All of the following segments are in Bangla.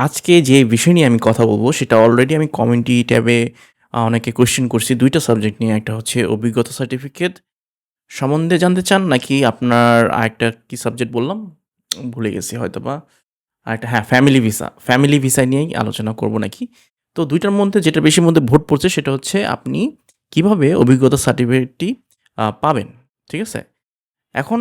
আজকে যে বিষয় নিয়ে আমি কথা বলব সেটা অলরেডি আমি কমিউনিটি ট্যাবে অনেকে কোয়েশ্চেন করছি দুইটা সাবজেক্ট নিয়ে। একটা হচ্ছে অভিজ্ঞতা সার্টিফিকেট সম্বন্ধে জানতে চান নাকি আপনার আরেকটা কি সাবজেক্ট বললাম? ভুলে গেছি হয়তোবা। আরেকটা হ্যাঁ, ফ্যামিলি ভিসা। ফ্যামিলি ভিসা নিয়েই আলোচনা করব নাকি। তো দুইটার মধ্যে যেটা বেশির মধ্যে ভোট পড়ছে সেটা হচ্ছে আপনি কীভাবে অভিজ্ঞতা সার্টিফিকেটটি পাবেন। ঠিক আছে? এখন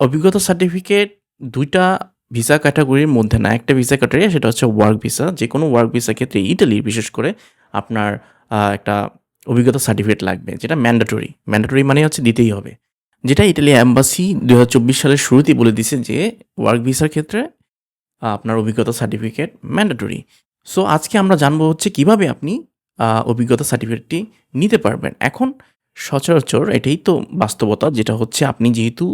অভিজ্ঞতা সার্টিফিকেট ২ টা ভিসা ক্যাটাগরির মধ্যে না। একটা ভিসা ক্যাটেগরি, সেটা হচ্ছে ওয়ার্ক ভিসা। যে কোনো ওয়ার্ক ভিসার ক্ষেত্রে ইটালির বিশেষ করে আপনার একটা অভিজ্ঞতা সার্টিফিকেট লাগবে। যেটা ম্যান্ডেটরি। ম্যান্ডেটরি মানে হচ্ছে দিতেই হবে। যেটা ইটালি এম্বাসি ২০২৪ সালের শুরুতেই বলে দিছে যে ওয়ার্ক ভিসার ক্ষেত্রে আপনার অভিজ্ঞতা সার্টিফিকেট ম্যান্ডেটরি। সো আজকে আমরা জানব হচ্ছে কীভাবে আপনি অভিজ্ঞতা সার্টিফিকেটটি নিতে পারবেন। এখন সচরাচর এটাই তো বাস্তবতা, যেটা হচ্ছে আপনি যেহেতু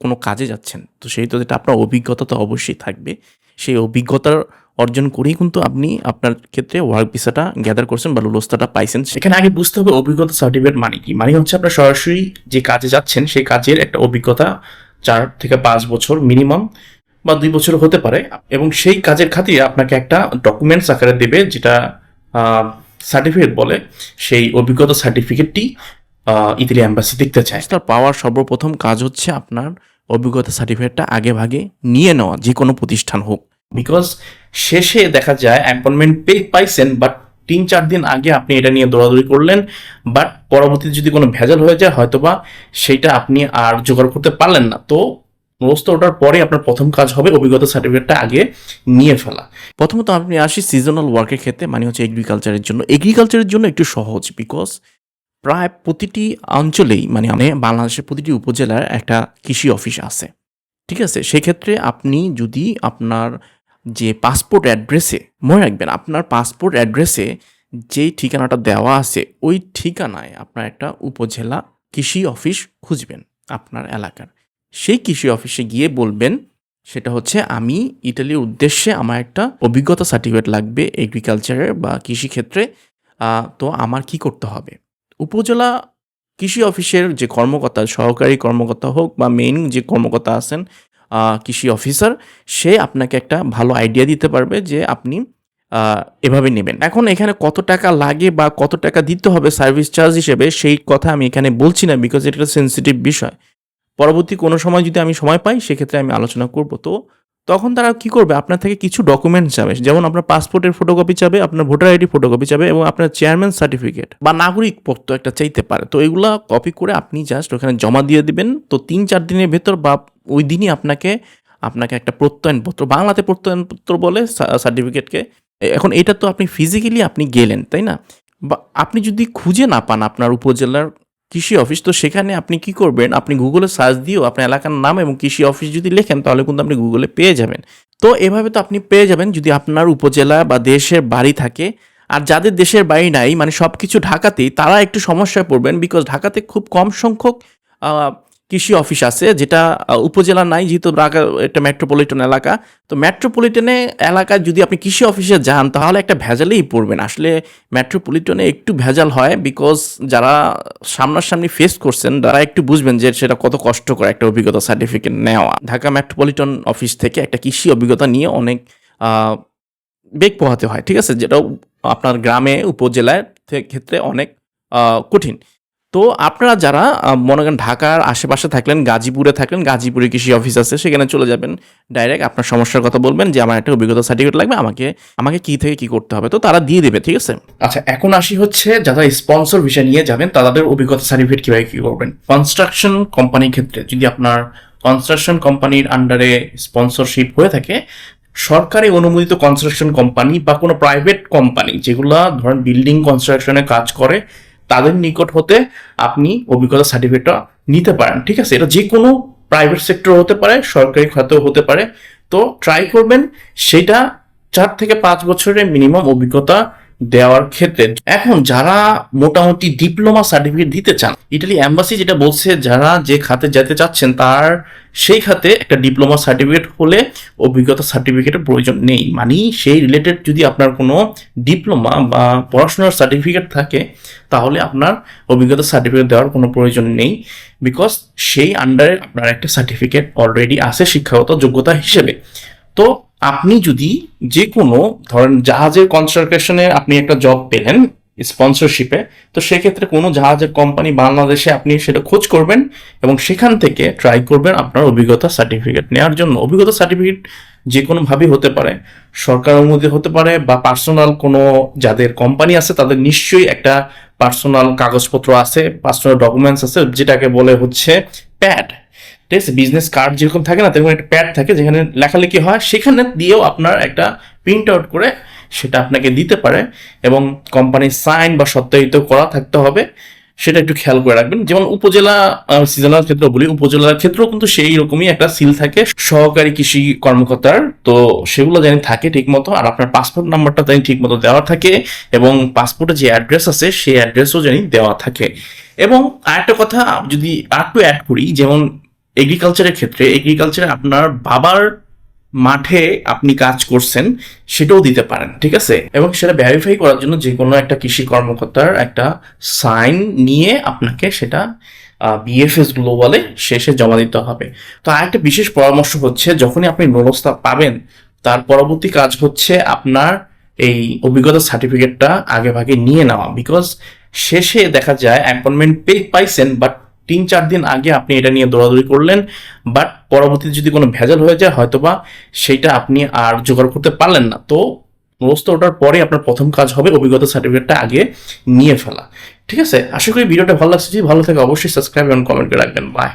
কোনো কাজে যাচ্ছেন, তো সেহেতু এটা আপনার অভিজ্ঞতা তো অবশ্যই থাকবে। সেই অভিজ্ঞতার অর্জন করেই কিন্তু আপনি আপনার ক্ষেত্রে ওয়ার্ক ভিসাটা গ্যাদার করছেন বা লুলস্তাটা পাইছেন। সেখানে আগে বুঝতে হবে অভিজ্ঞতা সার্টিফিকেট মানে কি? মানে হচ্ছে আপনার সরাসরি যে কাজে যাচ্ছেন সেই কাজের একটা অভিজ্ঞতা চার থেকে পাঁচ বছর মিনিমাম বা দুই বছর হতে পারে এবং সেই কাজের খাতিরে আপনাকে একটা ডকুমেন্টস আকারে দেবে যেটা সার্টিফিকেট বলে। সেই অভিজ্ঞতা সার্টিফিকেটটি ইতালি এম্বাসি দেখতে চায়। তার পাওয়ার সর্বপ্রথম কাজ হচ্ছে আপনার অভিজ্ঞতা সার্টিফিকেটটা আগে ভাগে নিয়ে নেওয়া যে কোনো প্রতিষ্ঠান হোক। বিকজ শেষে দেখা যায় অ্যাপয়েন্টমেন্ট পে পাইছেন বাট ৩-৪ দিন আগে আপনি এটা নিয়ে দৌড়াদৌড়ি করলেন। বাট পরবর্তীতে যদি কোনো ভেজাল হয়ে যায় হয়তোবা সেইটা আপনি আর জোগাড় করতে পারলেন না। তো নোটিশটা ওঠার পরে আপনার প্রথম কাজ হবে অভিজ্ঞতা সার্টিফিকেটটা আগে নিয়ে ফেলা। প্রথমত আপনি আসি সিজনাল ওয়ার্কের ক্ষেত্রে মানে হচ্ছে এগ্রিকালচারের জন্য। এগ্রিকালচারের জন্য একটু সহজ বিকজ প্রায় প্রতিটি অঞ্চলেই মানে বাংলাদেশের প্রতিটি উপজেলার একটা কৃষি অফিস আছে। ঠিক আছে? সেক্ষেত্রে আপনি যদি আপনার যে পাসপোর্ট অ্যাড্রেসে, মনে রাখবেন আপনার পাসপোর্ট অ্যাড্রেসে যেই ঠিকানাটা দেওয়া আছে, ওই ঠিকানায় আপনার একটা উপজেলা কৃষি অফিস খুঁজবেন আপনার এলাকার। সেই কৃষি অফিসে গিয়ে বলবেন, সেটা হচ্ছে আমি ইটালির উদ্দেশ্যে আমার একটা অভিজ্ঞতা সার্টিফিকেট লাগবে এগ্রিকালচারের বা কৃষিক্ষেত্রে। তো আমার কি করতে হবে? উপজেলা কৃষি অফিসের যে কর্মকর্তা, সহকারী কর্মকর্তা হোক বা মেইন যে কর্মকর্তা আছেন কৃষি অফিসার সে আপনাকে একটা ভালো আইডিয়া দিতে পারবে যে আপনি এভাবে নেবেন। এখন এখানে কত টাকা লাগে বা কত টাকা দিতে হবে সার্ভিস চার্জ হিসেবে সেই কথা আমি এখানে বলছি না বিকজ এটা সেনসিটিভ বিষয়। পরবর্তী কোনো সময় যদি আমি সময় পাই সেক্ষেত্রে আমি আলোচনা করব। তো তখন তারা কি করবে? আপনার থেকে কিছু ডকুমেন্ট চাবে। যেমন আপনার পাসপোর্টের ফটোকপি চাবে, আপনার ভোটার আইডি ফটোকপি চাবে এবং আপনার চেয়ারম্যান সার্টিফিকেট বা নাগরিকপত্র একটা চাইতে পারে। তো এগুলা কপি করে আপনি জাস্ট ওখানে জমা দিয়ে দিবেন। তো ৩-৪ দিনের ভেতর বা ওই দিনই আপনাকে আপনাকে একটা প্রত্যয়নপত্র বাংলাতে প্রত্যয়নপত্র বলে সার্টিফিকেটকে। এখন এটা তো আপনি ফিজিক্যালি আপনি গেলেন, তাই না? বা আপনি যদি খুঁজে না পান আপনার উপজেলার কৃষি অফিস তো সেখানে আপনি কি করবেন? আপনি গুগলে সার্চ দিয়েও আপনার এলাকার নাম এবং কৃষি অফিস যদি লেখেন, তাহলে কিন্তু আপনি গুগলে পেয়ে যাবেন। তো এভাবে তো আপনি পেয়ে যাবেন যদি আপনার উপজেলা বা দেশের বাড়ি থাকে। আর যাদের দেশের বাড়ি নাই মানে সব কিছু ঢাকাতেই, তারা একটু সমস্যায় পড়বেন বিকজ ঢাকাতে খুব কম সংখ্যক কৃষি অফিস আছে, যেটা উপজেলা নাই, যেহেতু একটা মেট্রোপলিটন এলাকা। তো মেট্রোপলিটনে এলাকায় যদি আপনি কৃষি অফিসে যান, তাহলে একটা ভেজালেই পড়বেন। আসলে মেট্রোপলিটনে একটু ভেজাল হয় বিকজ যারা সামনাসামনি ফেস করছেন, তারা একটু বুঝবেন যে সেটা কত কষ্টকর একটা অভিজ্ঞতা সার্টিফিকেট নেওয়া। ঢাকা মেট্রোপলিটন অফিস থেকে একটা কৃষি অভিজ্ঞতা নিয়ে অনেক বেগ পোহাতে হয়। ঠিক আছে? যেটা আপনার গ্রামে উপজেলার ক্ষেত্রে অনেক কঠিন। তো আপনারা যারা মনে করেন ঢাকার আশেপাশে থাকলেন, গাজীপুরে থাকলেন, গাজীপুরে কৃষি অফিস আছে সেখানে চলে যাবেন। ডাইরেক্ট আপনার সমস্যার কথা বলবেন যে আমার একটা অভিজ্ঞতা সার্টিফিকেট লাগবে আমাকে আমাকে কি থেকে কি করতে হবে? তো তারা দিয়ে দেবে। ঠিক আছে? আচ্ছা এখন আসি হচ্ছে যারা স্পন্সর ভিসা নিয়ে যাবেন তাদের অভিজ্ঞতা সার্টিফিকেট কীভাবে কি করবেন? কনস্ট্রাকশন কোম্পানির ক্ষেত্রে যদি আপনার কনস্ট্রাকশন কোম্পানির আন্ডারে স্পন্সরশিপ হয়ে থাকে সরকারি অনুমোদিত কনস্ট্রাকশন কোম্পানি বা কোনো প্রাইভেট কোম্পানি যেগুলা ধরেন বিল্ডিং কনস্ট্রাকশনে কাজ করে তাদের নিকট হতে আপনি অভিজ্ঞতা সার্টিফিকেটটা নিতে পারেন। ঠিক আছে? এটা যে কোনো প্রাইভেট সেক্টর হতে পারে, সরকারি খাতেও হতে পারে। তো ট্রাই করবেন সেটা চার থেকে পাঁচ বছরের মিনিমাম অভিজ্ঞতা দেওয়ার ক্ষেত্রে। এখন যারা মোটামুটি ডিপ্লোমা সার্টিফিকেট দিতে চান, ইটালি এম্বাসি যেটা বলছে যারা যে খাতে যেতে চাচ্ছেন তার সেই খাতে একটা ডিপ্লোমা সার্টিফিকেট হলে অভিজ্ঞতা সার্টিফিকেটের প্রয়োজন নেই। মানি সেই রিলেটেড যদি আপনার কোনো ডিপ্লোমা বা পড়াশোনার সার্টিফিকেট থাকে তাহলে আপনার অভিজ্ঞতা সার্টিফিকেট দেওয়ার কোনো প্রয়োজন নেই। বিকজ সেই আন্ডারে আপনার একটা সার্টিফিকেট অলরেডি আছে শিক্ষাগত যোগ্যতা হিসেবে। তো আপনি যদি যে কোনো ধরেন জাহাজের কনস্ট্রাকশনে আপনি একটা জব পেলেন স্পন্সরশিপে তো সেক্ষেত্রে কোনো জাহাজের কোম্পানি বাংলাদেশে আপনি সেটা খোঁজ করবেন এবং সেখান থেকে ট্রাই করবেন আপনার অভিজ্ঞতা সার্টিফিকেট নেওয়ার জন্য। অভিজ্ঞতা সার্টিফিকেট যে কোনোভাবে হতে পারে সরকার অনুমতি হতে পারে বা পার্সোনাল কোনো যাদের কোম্পানি আছে, তাদের নিশ্চয়ই একটা পার্সোনাল কাগজপত্র আছে পার্সোনাল ডকুমেন্টস আছে, যেটাকে বলে হচ্ছে প্যাড ঠিক আছে? বিজনেস কার্ড যেরকম থাকে না তেরকম একটা প্যাড থাকে যেখানে লেখালেখি হয়। সেখানে দিয়েও আপনার একটা প্রিন্ট আউট করে সেটা আপনাকে দিতে পারে এবং কোম্পানির সাইন বা সত্যায়িত করা থাকতে হবে। সেটা একটু খেয়াল করে রাখবেন। যেমন উপজেলা সিজনাল ক্ষেত্র বলি, উপজেলার ক্ষেত্রেও কিন্তু সেই রকমই একটা সিল থাকে। সহকারী কৃষি কর্মকর্তার, তো সেগুলো জানি থাকে ঠিক মতো আর আপনার পাসপোর্ট নাম্বারটা জানি ঠিক মতো দেওয়া থাকে এবং পাসপোর্টে যে অ্যাড্রেস আছে, সেই অ্যাড্রেসও জানি দেওয়া থাকে। এবং আরেকটা কথা, যদি আর একটু অ্যাড করি, যেমন এগ্রিকালচারের ক্ষেত্রে এগ্রিকালচারে আপনার বাবার মাঠে আপনি কাজ করছেন, সেটাও দিতে পারেন, ঠিক আছে? এবং সেটা ভ্যারিফাই করার জন্য যে কোনো একটা কৃষি কর্মকর্তার একটা সাইন নিয়ে আপনাকে সেটা বিএফএস গ্লোবালে শেষে জমা দিতে হবে। তো আরেকটা বিশেষ পরামর্শ হচ্ছে, যখনই আপনি নুরস্তা পাবেন, তার পরবর্তী কাজ হচ্ছে আপনার এই অভিজ্ঞতা সার্টিফিকেটটা আগে ভাগে নিয়ে নেওয়া। বিকজ শেষে দেখা যায় অ্যাপয়েন্টমেন্ট পে পাইছেন বাট তিন চার দিন আগে আপনি এটা নিয়ে দৌড়াদৌড়ি করলেন বাট পরবর্তীতে যদি কোনো ভেজাল হয়ে যায়, হয়তোবা সেটা আপনি আর জোগাড় করতে পারলেন না। তো রোস্ত ওঠার পরে আপনার প্রথম কাজ হবে অভিজ্ঞতা সার্টিফিকেটটা আগে নিয়ে ফেলা। ঠিক আছে? আশা করি ভিডিওটা ভালো লাগছে। যদি ভালো থাকে, অবশ্যই সাবস্ক্রাইব এবং কমেন্ট করে রাখবেন। বাই